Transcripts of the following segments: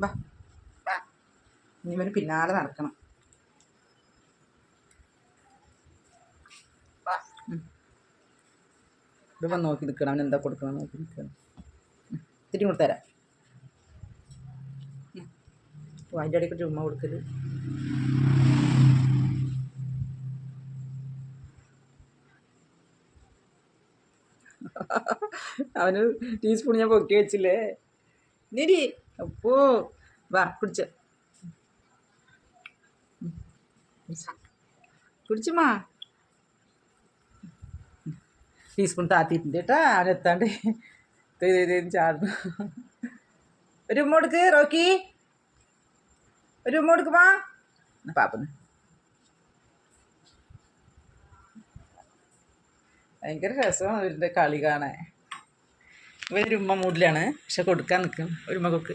വാ. ഇനി ഇവന് പിന്നാലെ നടക്കണം. ഇത് വന്ന് നോക്കി നിൽക്കണം. അവൻ എന്താ കൊടുക്കണം നോക്കി നിൽക്കണം. ഇത്തിരി കൊടുത്തരാം ഓ അതിന്റെ ഇടയ്ക്ക് ചുമ്മാ കൊടുക്കൽ. അവന് ടീസ്പൂൺ ഞാൻ പൊക്കി വെച്ചില്ലേ? നിരി അപ്പോ വാ കുടിച്ച. കുടിച്ചുമാ ടീസ്പൂൺ താത്തിയിട്ടുണ്ട് കേട്ടാ അവനെത്താണ്ട് ചാർന്നു ഒരു ഉമ്മ കൊടുക്ക് റോക്കി. ഒരു ഉമ്മ കൊടുക്കുമാ പാപ്പന്ന് ഭയങ്കര രസമാണ് ഇവരുടെ കളി കാണാൻ. ഇവരുമ്മ മൂടിലാണ് പക്ഷെ കൊടുക്കാൻ നിൽക്കും ഒരുമ്മ മകൾക്ക്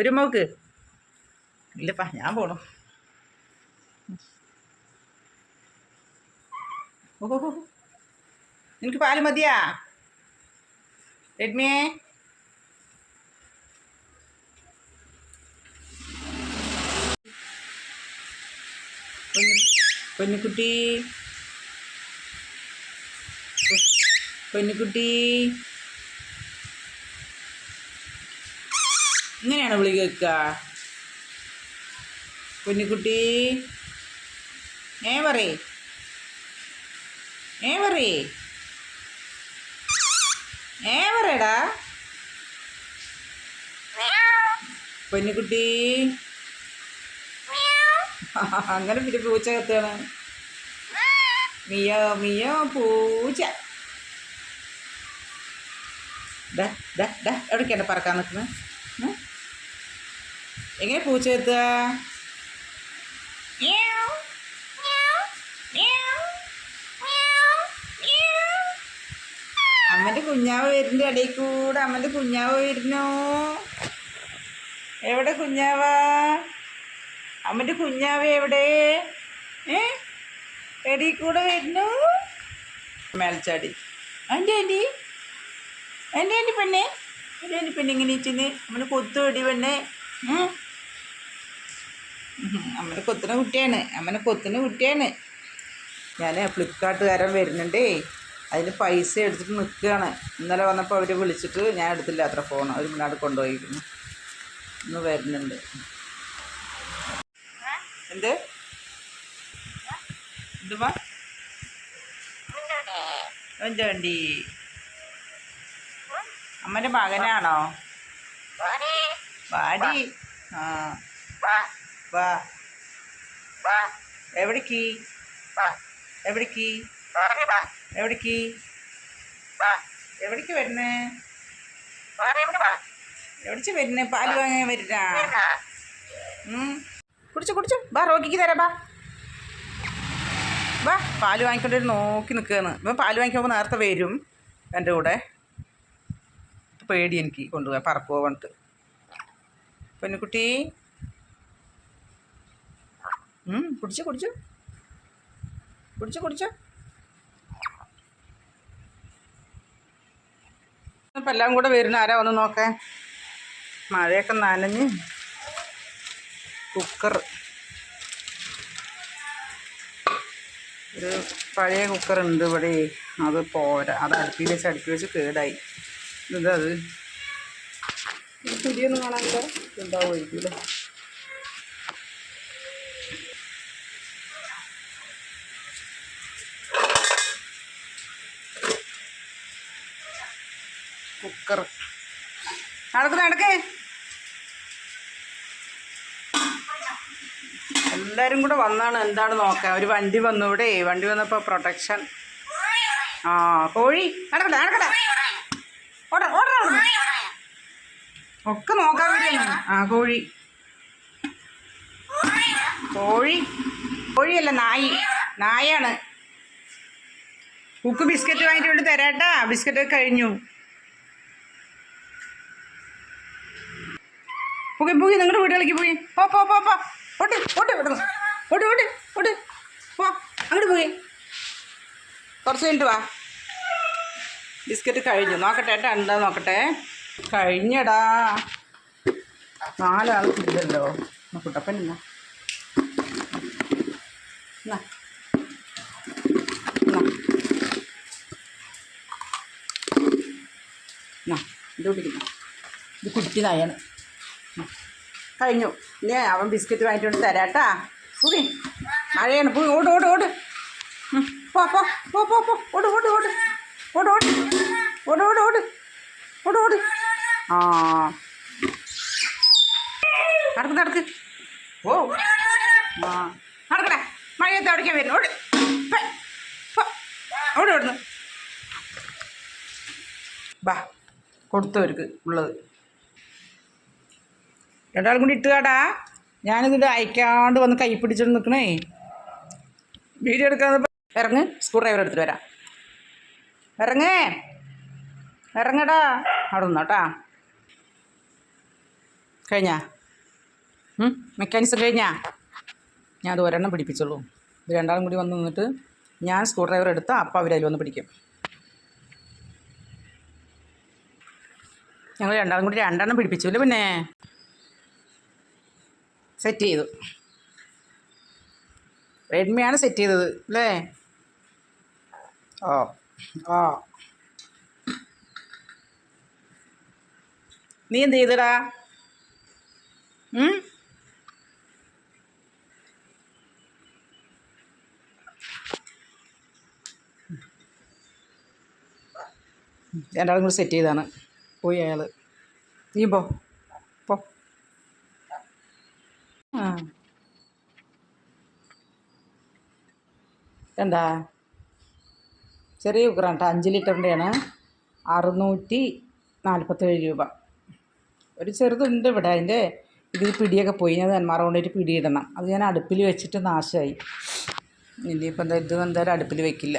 ഒരു മോക്ക് ഇല്ലപ്പാ ഞാൻ പോണു. ഓഹോ നിനക്ക് പാൽ മതിയാ? രഡ്മിയെ പൊന്നുകുട്ടി. പൊന്നുകുട്ടി. ഇങ്ങനെയാണ് വിളി കേൾക്കുക? കുഞ്ഞിക്കുട്ടി. ഏ പറയേ. ഏ പറയേ. ഏ പറയടാ. പൊന്നുകുട്ടി അങ്ങനെ പിന്നെ പൂച്ച കത്തുകയാണ്. മിയോ മിയോ പൂച്ച. ഡ ഡ ഡ എവിടേക്കാണ് പറക്കാൻ നിൽക്കുന്നത്? എങ്ങനെ പൂച്ച എത്തുക? അമ്മന്റെ കുഞ്ഞാവ് വരുന്ന ഇടയിൽ കൂടെ അമ്മന്റെ കുഞ്ഞാവ് വരുന്നു. എവിടെ കുഞ്ഞാവാ? അമ്മന്റെ കുഞ്ഞാവ് എവിടെ? ഏ? ഇടയിൽ കൂടെ വരുന്നു. മേൽച്ചാടി. അന്റെ ആന്റി എന്റെ ആന്റി പെണ്ണേ. എന്റെ ആന്റി പെണ്ണെ ഇങ്ങനെ ഇച്ചിന് അമ്മന് കൊത്തു വെടി പെണ്ണേ. അമ്മനെ കൊത്തുന്ന കുട്ടിയാണ്. അമ്മനെ കൊത്തുന്ന കുട്ടിയാണ്. ഞാൻ ഫ്ലിപ്കാർട്ടുകാരൻ വരുന്നുണ്ടേ. അതിന് പൈസ എടുത്തിട്ട് നിൽക്കുകയാണ് ഇന്നലെ വന്നപ്പോൾ അവർ വിളിച്ചിട്ട് ഞാൻ എടുത്തില്ല അത്ര ഫോൺ അവർ മുന്നാട് കൊണ്ടുപോയിരുന്നു. ഇന്ന് വരുന്നുണ്ട്. എന്ത്? എന്തുമാ എന്റെ വണ്ടി? അമ്മന്റെ മകനാണോ? വാടി. ആ. വാ. എവിടേക്ക്? എവിടേക്ക്? എവിടേക്ക്? എവിടേക്ക് വരുന്നേ? എവിടേക്ക് വരുന്നേ? പാൽ വാങ്ങാൻ വരുന്നാ. കുടിച്ചു കുടിച്ചു. ബാ റോഗിക്ക് തരാം ബാ ബാ പാൽ വാങ്ങിക്കൊണ്ട് നോക്കി നിൽക്കുകയാണ്. ഇപ്പം പാൽ വാങ്ങിക്കുമ്പോൾ നേരത്തെ വരും എന്റെ കൂടെ. പേടി എനിക്ക് കൊണ്ടുപോകാൻ പറക്കുമോ പറഞ്ഞിട്ട്. പെണ്ണുക്കുട്ടി കുടിച്ചു കുടിച്ചു. കുടിച്ചു കുടിച്ചു. അപ്പം എല്ലാം കൂടെ വരുന്ന ആരാ ഒന്ന് നോക്കേ? മഴയൊക്കെ നനഞ്ഞ് കുക്കർ ഒരു പഴയ കുക്കറുണ്ട് ഇവിടെ. അത് പോരാ. അത് അടുപ്പിൽ വെച്ച് അടുപ്പിൽ വെച്ച് കേടായി. ഇതത് പുതിയൊന്നും കാണാനില്ല. ഉണ്ടാവുമായിരിക്കുമല്ലോ കുക്കർ നടക്ക് നടക്ക്. എല്ലാവരും കൂടെ വന്നാണ് എന്താണ് നോക്കാൻ ഒരു വണ്ടി വന്നു ഇവിടെ. വണ്ടി വന്നപ്പോൾ പ്രൊട്ടക്ഷൻ ആ കോഴി. നടക്കട്ടെ നടക്കട്ടെ. ഓട ഓട. ഒക്കെ നോക്കാൻ വേണ്ടിയാണ്. ആ കോഴി. കോഴി. കോഴിയല്ല നായി. നായാണ്. കുക്ക് ബിസ്ക്കറ്റ് വാങ്ങിയിട്ട് കൊണ്ട് തരാട്ടാ. ബിസ്ക്കറ്റ് കഴിഞ്ഞു. പോയി പോയി നിങ്ങളുടെ വീടുകളിലേക്ക് പോയി. പോ പോ പോ പോ. ഓട്ട് ഓട്ട് വിടുന്നു ഓട്ട് ഓട്ട് ഓട്ട്. പോ അങ്ങോട്ട് പോയി. കുറച്ച് കഴിഞ്ഞിട്ട് വാ. ബിസ്ക്കറ്റ് കഴിഞ്ഞു. നോക്കട്ടെ ഏട്ടാ ഉണ്ടോ നോക്കട്ടെ. കഴിഞ്ഞടാ. നാലാൾ ഇല്ലല്ലോ. കുട്ടപ്പൻ എന്നാ എന്നാ. എന്നാ. എന്നാ ഇത് കുടിക്കുന്നു ഇത് കുടിക്കുന്നതാണ് കഴിഞ്ഞു. ഇനി അവൻ ബിസ്ക്കറ്റ് വാങ്ങിച്ചുകൊണ്ട് തരാട്ടാ. സുഖി മഴയാണ്. പോയി ഓട് ഓട് ഓട്. പോ പോ പോ പോ പോ. ഓട് ഓട് ഓട്. ഓട് ഓട്. ഓട് ഓട് ഓട്. ഓട് ഓട്. ആ. നടക്ക് നടക്ക്. ഓ ആ. നടക്കടേ. മഴയത്ത് അവിടേക്കാൻ വരുന്നു? ഓട്. ഓട് ഓടുന്നു ബാ കൊടുത്തവർക്ക് ഉള്ളത്. രണ്ടാളും കൂടി ഇട്ടുകാടാ. ഞാനിതിൽ അയക്കാണ്ട് വന്ന് കൈ പിടിച്ചിട്ട് നിൽക്കണേ വീഡിയോ എടുക്കാതെ ഇറങ്ങ് സ്ക്രൂ ഡ്രൈവർ എടുത്തിട്ട് വരാം. ഇറങ്ങേ ഇറങ്ങടാ. അവിടെ നിന്നോട്ടാ കഴിഞ്ഞാ? മെക്കാനിസം കഴിഞ്ഞാ? ഞാൻ അത് ഒരെണ്ണം പിടിപ്പിച്ചുള്ളൂ ഇത് രണ്ടാളും കൂടി വന്ന് നിന്നിട്ട് ഞാൻ സ്ക്രൂ ഡ്രൈവർ എടുത്താൽ അപ്പം അവരതിൽ വന്ന് പിടിക്കും. ഞങ്ങൾ രണ്ടാളും കൂടി രണ്ടെണ്ണം പിടിപ്പിച്ചില്ലേ പിന്നെ? സെറ്റ് ചെയ്തു. റെഡ്മിയാണ് സെറ്റ് ചെയ്തത് അല്ലേ? ഓ ഓ നീ എന്ത് ചെയ്തടാ? രണ്ടാളും കൂടി സെറ്റ് ചെയ്താണ് പോയി അയാൾ നീ പോ ആ എന്താ ചെറിയ കുക്കറാണ് കേട്ടോ. അഞ്ച് ലിറ്ററിന്റെയാണ്. അറുന്നൂറ്റി നാൽപ്പത്തേഴ് രൂപ. ഒരു ചെറുതുണ്ട് ഇവിടെ. അതിന്റെ ഇത് പിടിയൊക്കെ പോയി. ഞാൻ തന്മാറ കൊണ്ടിട്ട് പിടിയിടണം അത് ഞാൻ അടുപ്പിൽ വെച്ചിട്ട് നാശമായി. ഇനിയിപ്പോൾ എന്താ ഇത് എന്തായാലും അടുപ്പിൽ വെക്കില്ല.